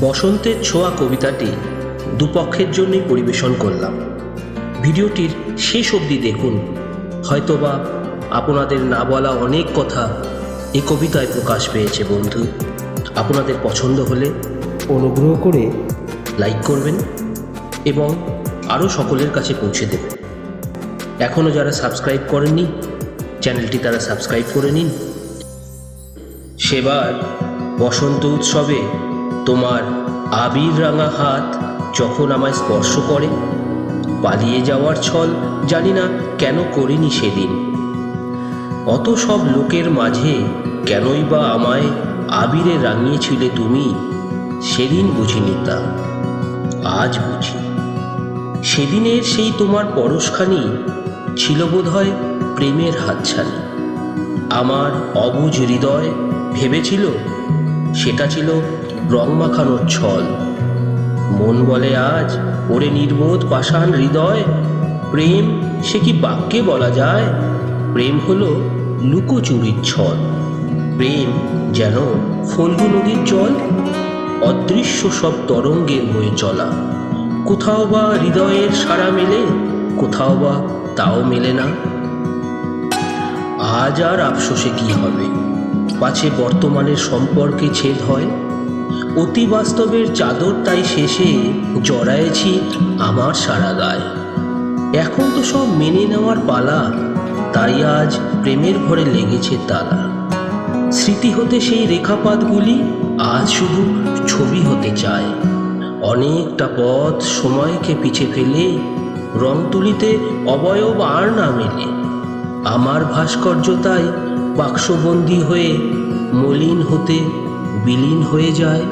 বসন্তের ছোঁয়া কবিতাটি দুপক্ষের জন্যই পরিবেশন করলাম। ভিডিওটির শেষ অবধি দেখুন। হয়তোবা আপনাদের না বলা অনেক কথা এ কবিতায় প্রকাশ পেয়েছে, বন্ধু। আপনাদের পছন্দ হলে অনুগ্রহ করে লাইক করবেন এবং আরও সকলের কাছে পৌঁছে দেবেন। এখনও যারা সাবস্ক্রাইব করেননি, চ্যানেলটি তারা সাবস্ক্রাইব করে নিন। সেবার বসন্ত উৎসবে তোমার আবির রাঙা হাত যখন আমায় স্পর্শ করে, পালিয়ে যাওয়ার ছল জানি না কেন করিনি সেদিন। অত সব লোকের মাঝে কেনই বা আমায় আবিরে রাঙিয়েছিলে তুমি, সেদিন বুঝিনি তা, আজ বুঝি। সেদিনের সেই তোমার পরশখানি ছিল বোধহয় প্রেমের হাতছানি। আমার অবুঝ হৃদয় ভেবেছিল সেটা ছিল রং মাখানোর ছল। মন বলে আজ, ওরে নির্বোধ পাষাণ হৃদয়, প্রেম সে কি বাক্যে বলা যায়? প্রেম হলো লুকোচুরির ছল। প্রেম যেন ফল্গু নদীর জল, অদৃশ্য সব তরঙ্গের বয়ে চলা। কোথাও বা হৃদয়ের সারা মেলে, কোথাও বা তাও মেলে না। আজ আর আফসোসে কি হবে? পাছে বর্তমানের সম্পর্কে ছেদ হয় অতি বাস্তবের চাদর তাই শেষে জড়ায়েছি আমার সারা গায়ে। এখন তো সব মেনে নেওয়ার পালা, তাই আজ প্রেমের ভরে লেগেছে তালা। স্মৃতি হতে সেই রেখাপাতগুলি আজ শুধু ছবি হতে চায়। অনেকটা পথ সময়কে পিছে ফেলে, রং তুলিতে অবয়ব আর না মেলে। আমার ভাস্কর্য তাই বাক্সবন্দি হয়ে মলিন হতে বিলীন হয়ে যায়।